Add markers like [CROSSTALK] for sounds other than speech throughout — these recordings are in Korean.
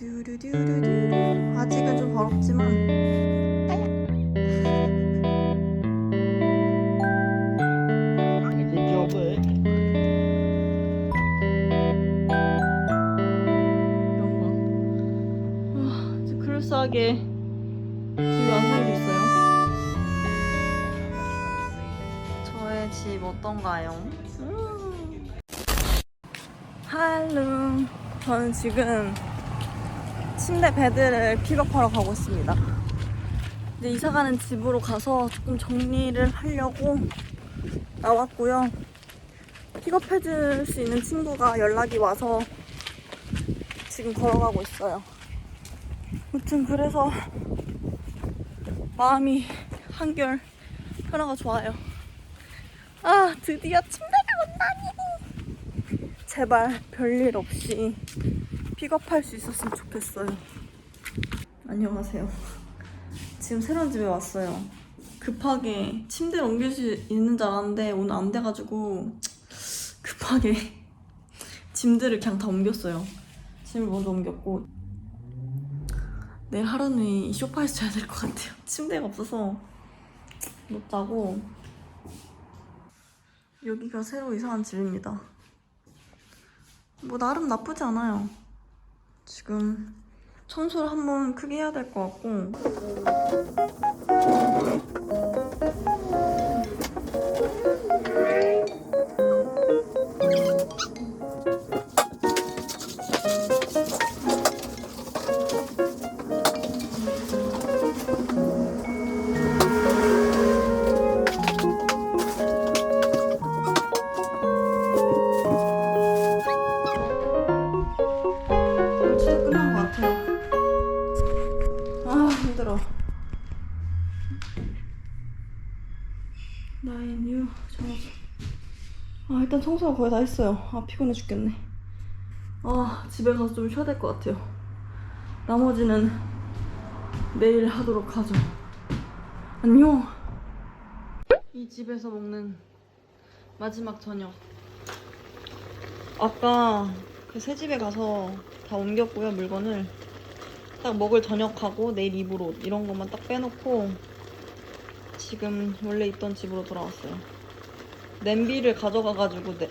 뚜루뚜루뚜루. 아직은 좀 더럽지만. 아, 이제 그럴싸하게 집이 완성이 됐어요. 저의 집 어떤가요? 음. 할로. 저는 지금 침대 베드를 픽업하러 가고 있습니다. 이제 이사가는 집으로 가서 조금 정리를 하려고 나왔고요. 픽업해줄 수 있는 친구가 연락이 와서 지금 걸어가고 있어요. 아무튼 그래서 마음이 한결 편하가 좋아요. 아 드디어 침대가 온다니. 제발 별일 없이 픽업할 수 있었으면 좋겠어요. 안녕하세요. 지금 새로운 집에 왔어요. 급하게 침대를 옮길 수 있는 줄 알았는데 오늘 안 돼가지고 급하게 [LAUGHS] 짐들을 그냥 다 옮겼어요. 짐을 먼저 옮겼고 내일 하루는 이 소파에서 자야 될 것 같아요. 침대가 없어서 못 자고 여기가 새로 이사한 집입니다. 뭐 나름 나쁘지 않아요. 지금 청소를 한번 크게 해야 될 것 같고 나의 뉴 정서 아 일단 청소가 거의 다 했어요. 아 피곤해 죽겠네. 아 집에 가서 좀 쉬어야 될 것 같아요. 나머지는 내일 하도록 하죠. 안녕. 이 집에서 먹는 마지막 저녁. 아까 그 새 집에 가서 다 옮겼고요 물건을. 딱 먹을 저녁하고 내일 입을 옷 이런 것만 딱 빼놓고 지금 원래 있던 집으로 돌아왔어요. 냄비를 가져가가지고 네.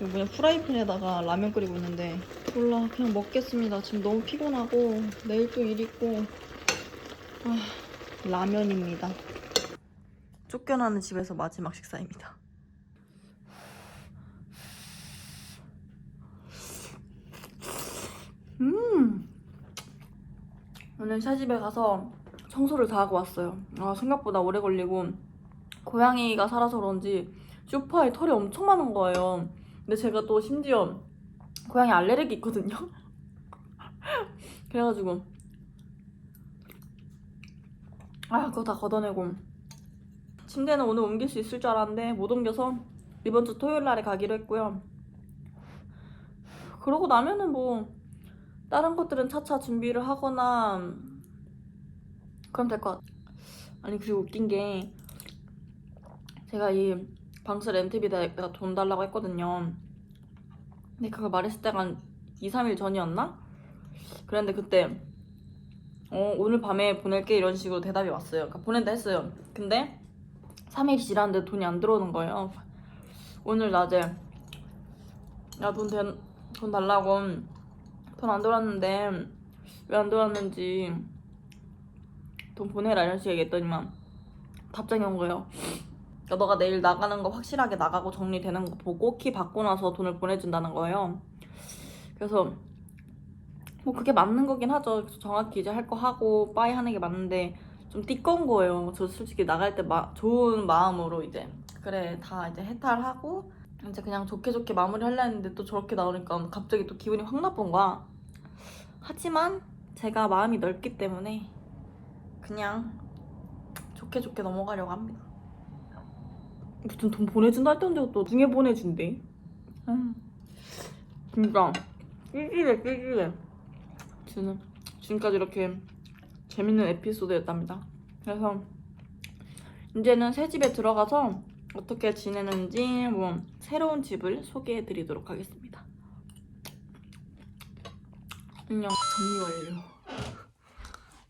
이거 뭐냐 프라이팬에다가 라면 끓이고 있는데 몰라 그냥 먹겠습니다. 지금 너무 피곤하고 내일 또 일 있고 아, 라면입니다. 쫓겨나는 집에서 마지막 식사입니다. 음. 오늘 새 집에 가서 청소를 다 하고 왔어요. 아, 생각보다 오래 걸리고 고양이가 살아서 그런지 소파에 털이 엄청 많은 거예요. 근데 제가 또 심지어 고양이 알레르기 있거든요. [LAUGHS] 그래가지고 아 그거 다 걷어내고 침대는 오늘 옮길 수 있을 줄 알았는데 못 옮겨서 이번 주 토요일 날에 가기로 했고요. 그러고 나면은 뭐 다른 것들은 차차 준비를 하거나 그럼 될 것 같아. 아니 그리고 웃긴 게 제가 이 방수 렌트비다 내가 돈 달라고 했거든요. 근데 그걸 말했을 때가 한 2, 3일 전이었나? 그랬는데 그때 어 오늘 밤에 보낼게 이런 식으로 대답이 왔어요. 그러니까 보낸다 했어요. 근데 3일이 지났는데 돈이 안 들어오는 거예요. 오늘 낮에 야돈 돈 달라고 돈 안 들어왔는데 왜 안 들어왔는지 돈 보내라 이런 식으로 얘기했더니만 답장이 온 거예요. 그러니까 너가 내일 나가는 거 확실하게 나가고 정리되는 거 보고 키 받고 나서 돈을 보내준다는 거예요. 그래서 뭐 그게 맞는 거긴 하죠. 정확히 이제 할 거 하고 빠이 하는 게 맞는데 좀 띠꺼운 거예요. 저 솔직히 나갈 때 마, 좋은 마음으로 이제 그래 다 이제 해탈하고 이제 그냥 좋게 좋게 마무리 하려 했는데 또 저렇게 나오니까 갑자기 또 기분이 확 나쁜 거야. 하지만 제가 마음이 넓기 때문에 그냥 좋게 좋게 넘어가려고 합니다. 무슨 돈 보내준다 언제 또 중에 보내준대. 음. 진짜 찌질해 찌질해. 저는 지금까지 이렇게 재밌는 에피소드였답니다. 그래서 이제는 새 집에 들어가서 어떻게 지내는지 뭐 새로운 집을 소개해 드리도록 하겠습니다. 안녕 정리 완료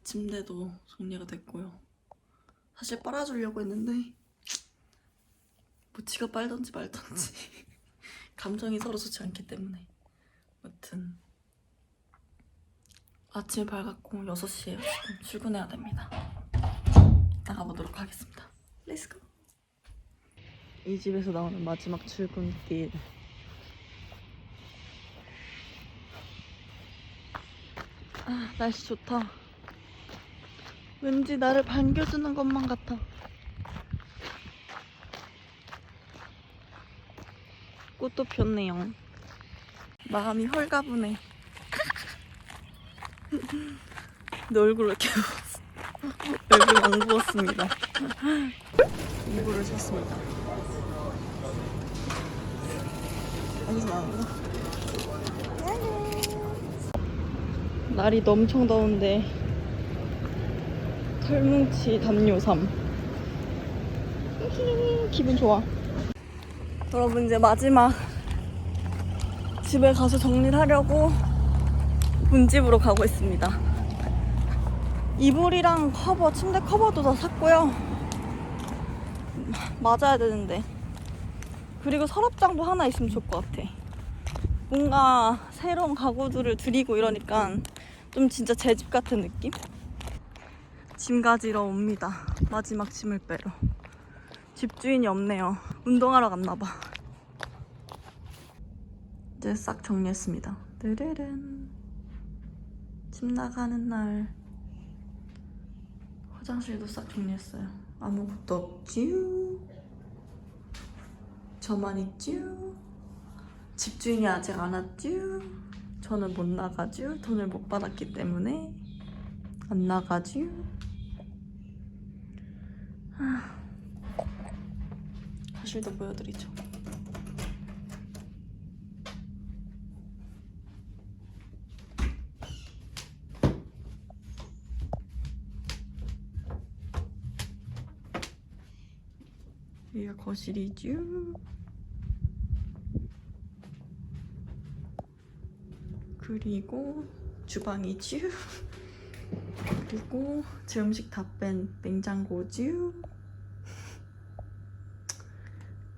침대도 정리가 됐고요. 사실 빨아주려고 했는데 뭐 지가 빨던지 말던지 [LAUGHS] 감정이 서로 좋지 않기 때문에. 아무튼 아침이 밝았고 6시에요. 지금 출근해야 됩니다. 나가보도록 하겠습니다. 렛츠고 이 집에서 나오는 마지막 출근길. 아 날씨 좋다 왠지 나를 반겨주는 것만 같아. 꽃도 폈네요. 마음이 홀가분해. [LAUGHS] 내 얼굴 왜 이렇게 [LAUGHS] 얼굴 안 부었습니다. 이불을 샀습니다. 어디서 나온 거? 날이 엄청 더운데 털뭉치 담요삼. 기분 좋아. 여러분 이제 마지막 집에 가서 정리를 하려고 본집으로 가고 있습니다. 이불이랑 커버 침대 커버도 다 샀고요. 맞아야 되는데. 그리고 서랍장도 하나 있으면 좋을 것 같아. 뭔가 새로운 가구들을 들이고 이러니까 좀 진짜 제 집 같은 느낌? 짐 가지러 옵니다. 마지막 짐을 빼러. 집주인이 없네요. 운동하러 갔나봐. 이제 싹 정리했습니다. 뜨르른. 집 나가는 날. 화장실도 싹 정리했어요. 아무것도 없지요. 저만 있지요. 집주인이 아직 안 왔지요. 저는 못 나가죠. 돈을 못 받았기 때문에 안 나가죠. 아, 거실도 보여드리죠. 여기가 거실이죠. 그리고 주방이죠. [LAUGHS] 그리고 제 음식 다 뺀 냉장고죠.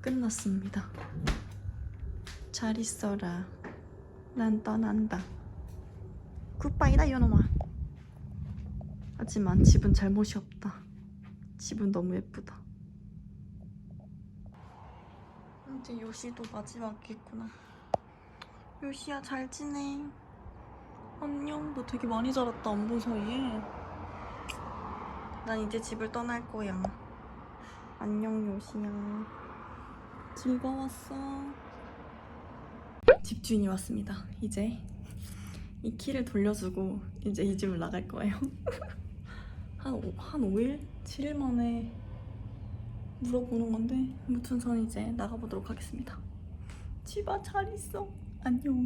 끝났습니다. 잘 있어라. 난 떠난다. 굿바이다 이놈아. 하지만 집은 잘못이 없다. 집은 너무 예쁘다. 이제 요시도 마지막이겠구나. 요시야 잘 지내. 안녕. 너 되게 많이 자랐다 안본 사이에. 난 이제 집을 떠날 거야. 안녕 요시야. 즐거웠어. 집주인이 왔습니다. 이제 이 키를 돌려주고 이제 이 집을 나갈 거예요. [LAUGHS] 한, 오, 한 5일? 7일 만에 물어보는 건데 아무튼 전 이제 나가보도록 하겠습니다. 집아 잘 있어. 안녕.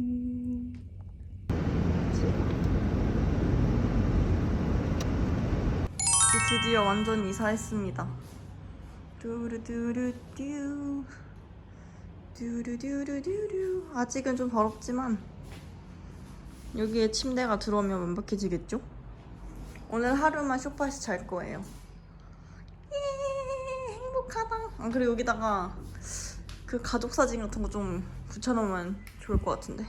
이제 드디어 완전 이사했습니다. 두루두루듀 두루두루듀루 아직은 좀 더럽지만 여기에 침대가 들어오면 완벽해지겠죠? 오늘 하루만 소파에서 잘 거예요. 예, 행복하다. 아, 그리고 여기다가 그 가족 사진 같은 거 좀 붙여놓으면 좋을 것 같은데.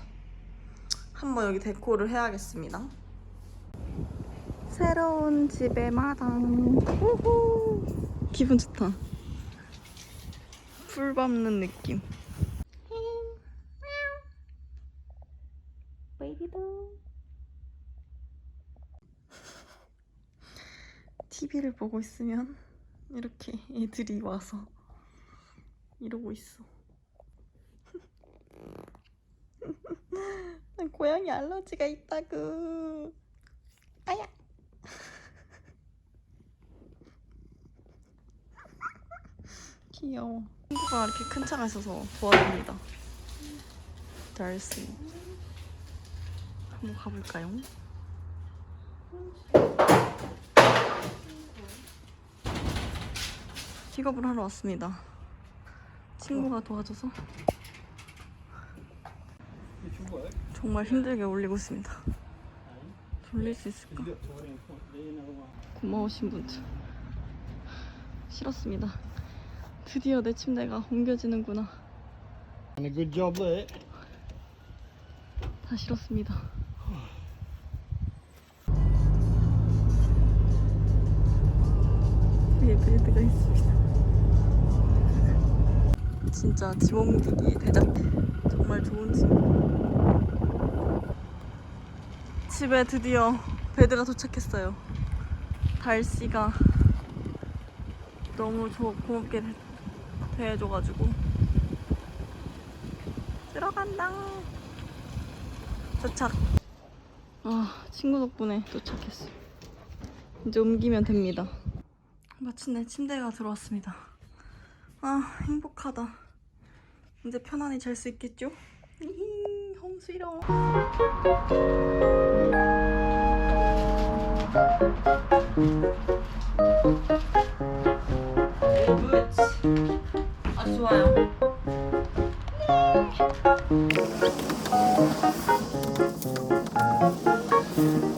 한번 여기 데코를 해야겠습니다. 새로운 집의 마당. 우후. 기분 좋다. 풀 밟는 느낌. TV를 보고 있으면 이렇게 애들이 와서 이러고 있어. [LAUGHS] 난 고양이 알러지가 있다구. 아야. 귀여워. 친구가 이렇게 큰 차가 있어서 도와줍니다. 달씨. 한번 가볼까요? 픽업을 하러 왔습니다. 친구가 도와줘서? 정말 힘들게 올리고 있습니다. 돌릴 수 있을까? 고마우신 분들 싫었습니다. 드디어 내 침대가 옮겨지는구나. And a good job there. 다 싫었습니다. 위에 베드가 있습니다. 진짜 짐 옮기기 대작 정말 좋은 집. 집에 드디어 베드가 도착했어요. 달씨가 너무 조, 고맙게 대- 대해줘가지고 들어간다. 도착. 아, 친구 덕분에 도착했어. 이제 옮기면 됩니다. 마침내 침대가 들어왔습니다. 아, 행복하다. 이제 편안히 잘 수 있겠죠? 히히, 홈스위러. 아주 좋아요. 방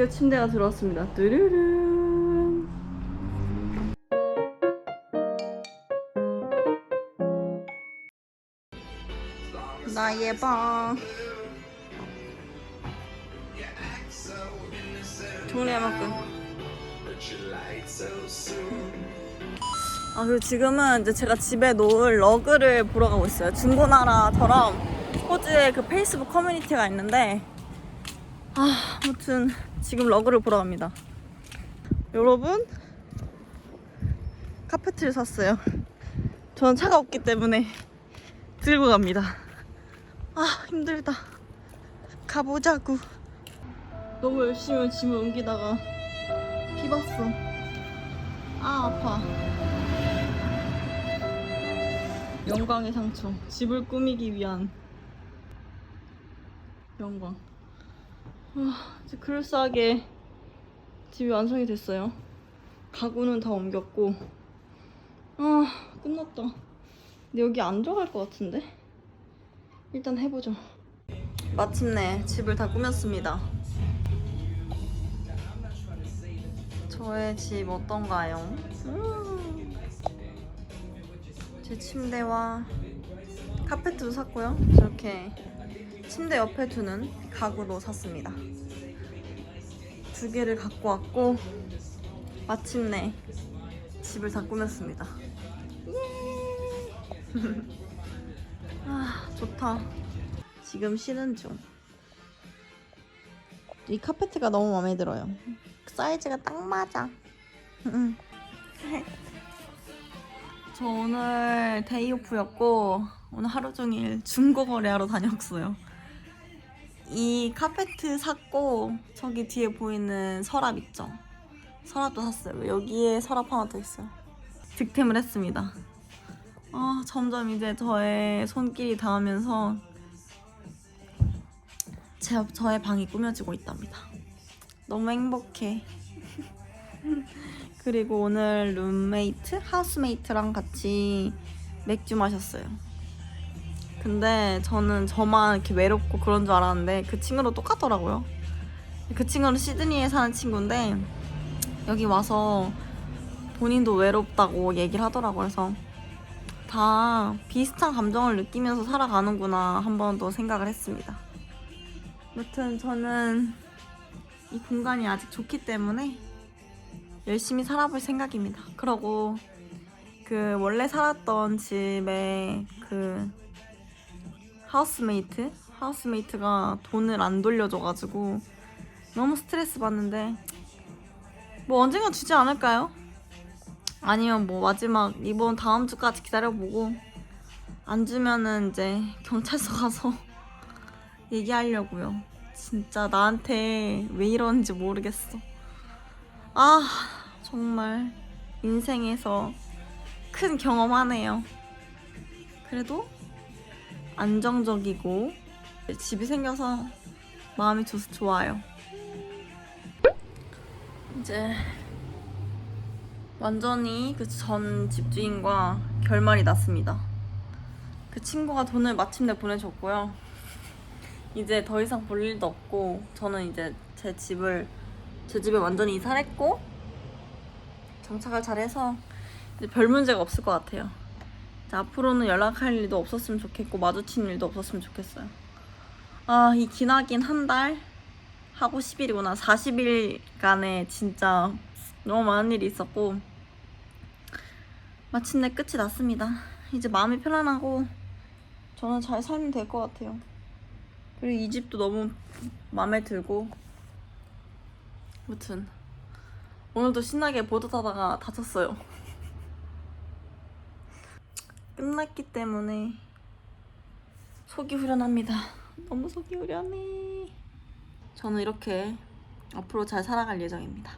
드디어 침대가 들어왔습니다. 뚜루룬. 나의 방. 좋은 음악은. 아 그리고 지금은 이제 제가 집에 놓을 러그를 보러 가고 있어요. 중고나라처럼 호주에 그 페이스북 커뮤니티가 있는데 아, 아무튼 지금 러그를 보러 갑니다. 여러분, 카페트를 샀어요. 저는 차가 없기 때문에 들고 갑니다. 아, 힘들다. 가보자구. 너무 열심히 짐을 옮기다가 피 봤어. 아, 아파. 영광의 상처. 집을 꾸미기 위한 영광. 아, 이제 그럴싸하게 집이 완성이 됐어요. 가구는 다 옮겼고, 아, 끝났다. 근데 여기 안 들어갈 것 같은데? 일단 해보죠. 마침내 집을 다 꾸몄습니다. 저의 집 어떤가요? 음. 제 침대와 카페트도 샀고요. 저렇게 침대 옆에 두는 가구도 샀습니다. 두 개를 갖고 왔고 마침내 집을 다 꾸몄습니다. 예! [LAUGHS] 아 좋다. 지금 쉬는 중. 이 카페트가 너무 마음에 들어요. 사이즈가 딱 맞아. 응. [LAUGHS] 저 오늘 데이오프였고 오늘 하루 종일 중고 거래하러 다녔어요. 이 카페트 샀고 저기 뒤에 보이는 서랍 있죠? 서랍도 샀어요. 여기에 서랍 하나 더 있어요. 득템을 했습니다. 아 점점 이제 저의 손길이 닿으면서 제, 저의 방이 꾸며지고 있답니다. 너무 행복해. [LAUGHS] 그리고 오늘 룸메이트, 하우스메이트랑 같이 맥주 마셨어요. 근데 저는 저만 이렇게 외롭고 그런 줄 알았는데 그 친구도 똑같더라고요. 그 친구는 시드니에 사는 친구인데 여기 와서 본인도 외롭다고 얘기를 하더라고요. 그래서 다 비슷한 감정을 느끼면서 살아가는구나 한 번 더 생각을 했습니다. 아무튼 저는 이 공간이 아직 좋기 때문에 열심히 살아볼 생각입니다. 그러고 그 원래 살았던 집에 그 하우스메이트 하우스메이트가 돈을 안 돌려줘가지고 너무 스트레스 받는데 뭐 언젠가 주지 않을까요? 아니면 뭐 마지막 이번 다음 주까지 기다려보고 안 주면은 이제 경찰서 가서 [LAUGHS] 얘기하려고요. 진짜 나한테 왜 이러는지 모르겠어. 아, 정말 인생에서 큰 경험하네요. 그래도 안정적이고 집이 생겨서 마음이 좋, 좋아요. 이제 완전히 그 전 집주인과 결말이 났습니다. 그 친구가 돈을 마침내 보내줬고요. 이제 더 이상 볼 일도 없고 저는 이제 제 집을 제 집에 완전히 이사를 했고 정착을 잘해서 이제 별 문제가 없을 것 같아요. 앞으로는 연락할 일도 없었으면 좋겠고 마주친 일도 없었으면 좋겠어요. 아, 이 기나긴 한 달 하고 10일이구나. 40일간에 진짜 너무 많은 일이 있었고 마침내 끝이 났습니다. 이제 마음이 편안하고 저는 잘 살면 될 것 같아요. 그리고 이 집도 너무 마음에 들고 아무튼 오늘도 신나게 보드 타다가 다쳤어요. 끝났기 때문에 속이 후련합니다. 너무 속이 후련해. 저는 이렇게 앞으로 잘 살아갈 예정입니다.